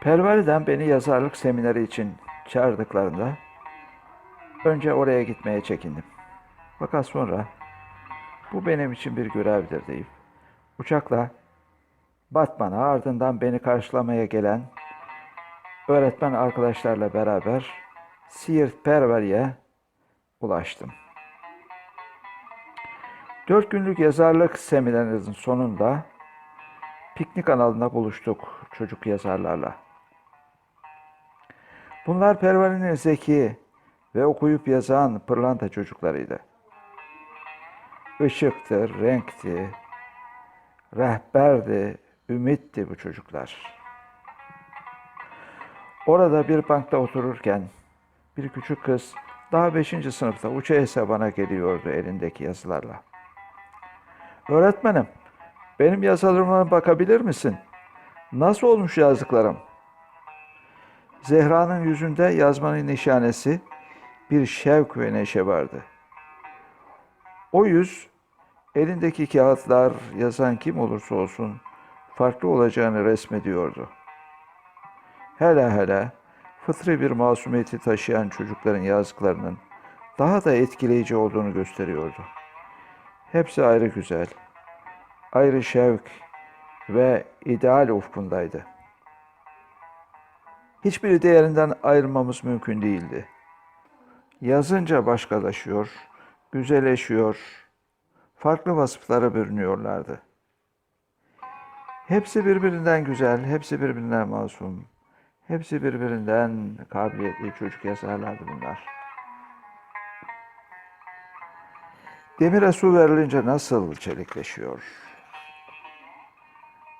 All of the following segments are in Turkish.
Pervali'den beni yazarlık semineri için çağırdıklarında önce oraya gitmeye çekindim. Fakat sonra bu benim için bir görevdir deyip uçakla Batman'a ardından beni karşılamaya gelen öğretmen arkadaşlarla beraber Siirt Pervali'ye ulaştım. Dört günlük yazarlık seminerinin sonunda piknik alanında buluştuk çocuk yazarlarla. Bunlar Pervali'nin zeki ve okuyup yazan pırlanta çocuklarıydı. Işıktı, renkti, rehberdi, ümitti bu çocuklar. Orada bir bankta otururken bir küçük kız daha beşinci sınıfta uça hesabına geliyordu elindeki yazılarla. Öğretmenim, benim yazılarıma bakabilir misin? Nasıl olmuş yazdıklarım? Zehra'nın yüzünde yazmanın nişanesi bir şevk ve neşe vardı. O yüz elindeki kağıtlar yazan kim olursa olsun farklı olacağını resmediyordu. Hele hele fıtri bir masumiyeti taşıyan çocukların yazdıklarının daha da etkileyici olduğunu gösteriyordu. Hepsi ayrı güzel, ayrı şevk ve ideal ufkundaydı. Hiçbiri diğerinden ayrılmamız mümkün değildi. Yazınca başkalaşıyor, güzelleşiyor, farklı vasıflara bürünüyorlardı. Hepsi birbirinden güzel, hepsi birbirinden masum, hepsi birbirinden kabiliyetli çocuk yazarlardı bunlar. Demire su verilince nasıl çelikleşiyor?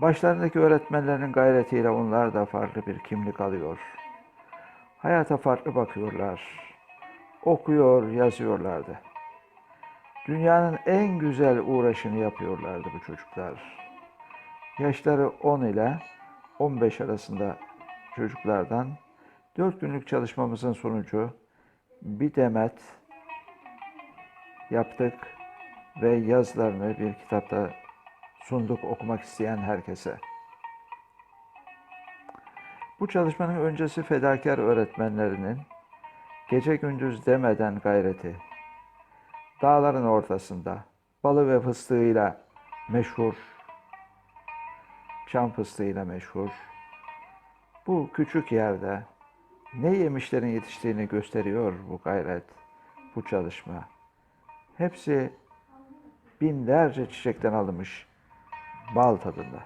Başlarındaki öğretmenlerin gayretiyle onlar da farklı bir kimlik alıyor. Hayata farklı bakıyorlar. Okuyor, yazıyorlardı. Dünyanın en güzel uğraşını yapıyorlardı bu çocuklar. Yaşları 10 ile 15 arasında çocuklardan 4 günlük çalışmamızın sonucu bir demet yaptık ve yazılarını bir kitapta sunduk okumak isteyen herkese. Bu çalışmanın öncesi fedakar öğretmenlerinin gece gündüz demeden gayreti, dağların ortasında balı ve fıstığıyla meşhur, çam fıstığıyla meşhur, bu küçük yerde ne yemişlerin yetiştiğini gösteriyor bu gayret, bu çalışma. Hepsi binlerce çiçekten alınmış bal tadında.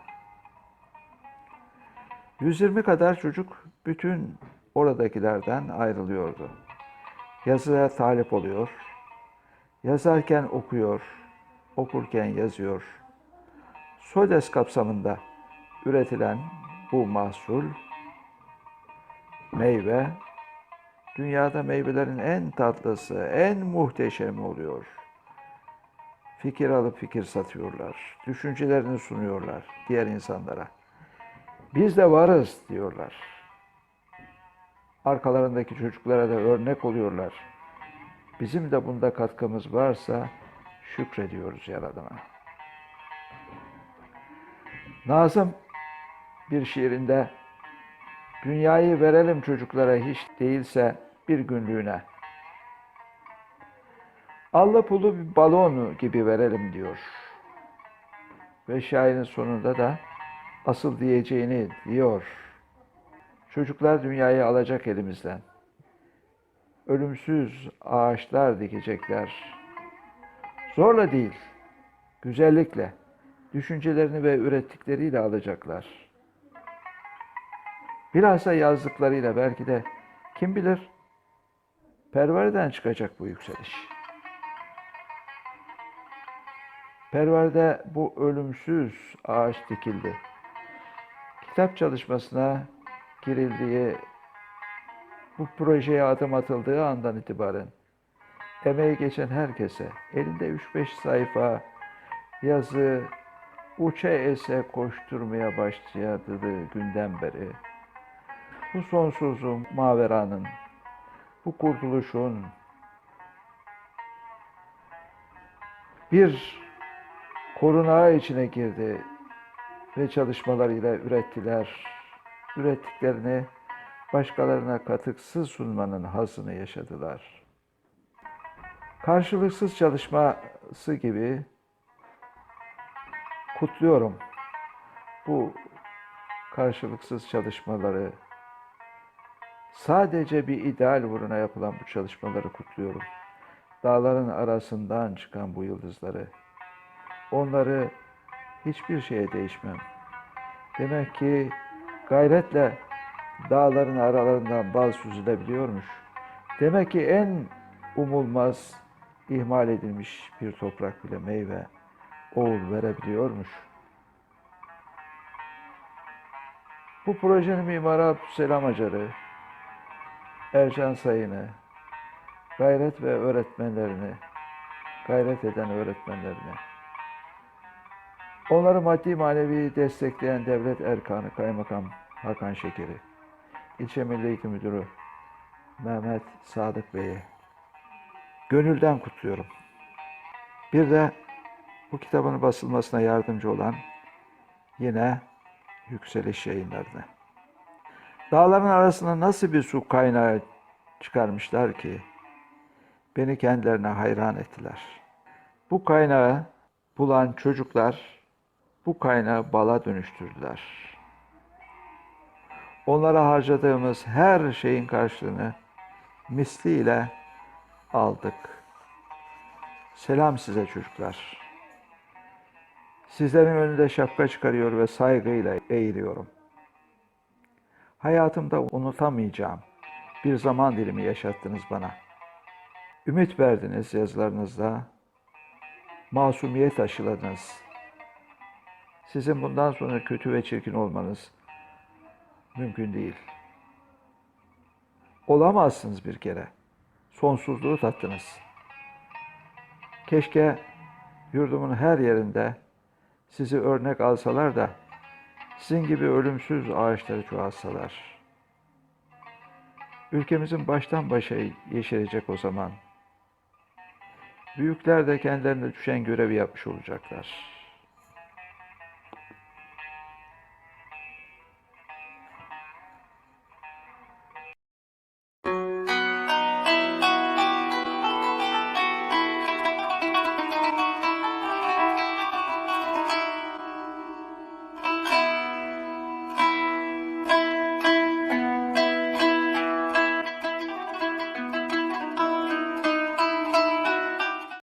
120 kadar çocuk bütün oradakilerden ayrılıyordu. Yazıya talip oluyor, yazarken okuyor, okurken yazıyor. SODES kapsamında üretilen bu mahsul, meyve, dünyada meyvelerin en tatlısı, en muhteşemi oluyor. Fikir alıp fikir satıyorlar. Düşüncelerini sunuyorlar diğer insanlara. Biz de varız diyorlar. Arkalarındaki çocuklara da örnek oluyorlar. Bizim de bunda katkımız varsa şükrediyoruz Yaradan'a. Nazım bir şiirinde dünyayı verelim çocuklara hiç değilse bir günlüğüne. Allı pulu bir balon gibi verelim diyor. Ve şairin sonunda da asıl diyeceğini diyor. Çocuklar dünyayı alacak elimizden. Ölümsüz ağaçlar dikecekler. Zorla değil, güzellikle, düşüncelerini ve ürettikleriyle alacaklar. Bilhassa yazdıklarıyla belki de kim bilir pervareden çıkacak bu yükseliş. Perverde bu ölümsüz ağaç dikildi. Kitap çalışmasına girildiği, bu projeye adım atıldığı andan itibaren emeği geçen herkese elinde 3-5 sayfa yazı uça ese koşturmaya başladığı günden beri bu sonsuzun, maveranın, bu kurtuluşun bir korunağı içine girdi ve çalışmalarıyla ürettiler. ürettiklerini başkalarına katıksız sunmanın hazını yaşadılar. Karşılıksız çalışması gibi kutluyorum bu karşılıksız çalışmaları. Sadece bir ideal uğruna yapılan bu çalışmaları kutluyorum. Dağların arasından çıkan bu yıldızları. Onları hiçbir şeye değişmem. Demek ki gayretle dağların aralarından bal süzülebiliyormuş. Demek ki en umulmaz, ihmal edilmiş bir toprak bile meyve, oğul verebiliyormuş. Bu projenin mimarı Abdüselam Acar'ı, Ercan Sayın'ı, gayret ve öğretmenlerini, gayret eden öğretmenlerini, onları maddi manevi destekleyen devlet erkanı kaymakam Hakan Şeker'i, ilçe milli eğitim müdürü Mehmet Sadık Bey'i gönülden kutluyorum. Bir de bu kitabın basılmasına yardımcı olan yine Yükseliş yayınlarını. Dağların arasına nasıl bir su kaynağı çıkarmışlar ki beni kendilerine hayran ettiler. Bu kaynağı bulan çocuklar bu kaynağı bala dönüştürdüler. Onlara harcadığımız her şeyin karşılığını misliyle aldık. Selam size çocuklar. Sizlerin önünde şapka çıkarıyor ve saygıyla eğiliyorum. Hayatımda unutamayacağım bir zaman dilimi yaşattınız bana. Ümit verdiniz yazılarınızda. Masumiyet aşıladınız. Sizin bundan sonra kötü ve çirkin olmanız mümkün değil. Olamazsınız bir kere. Sonsuzluğu tattınız. Keşke yurdumun her yerinde sizi örnek alsalar da sizin gibi ölümsüz ağaçları çoğalsalar. Ülkemizin baştan başa yeşerecek o zaman. Büyükler de kendilerine düşen görevi yapmış olacaklar.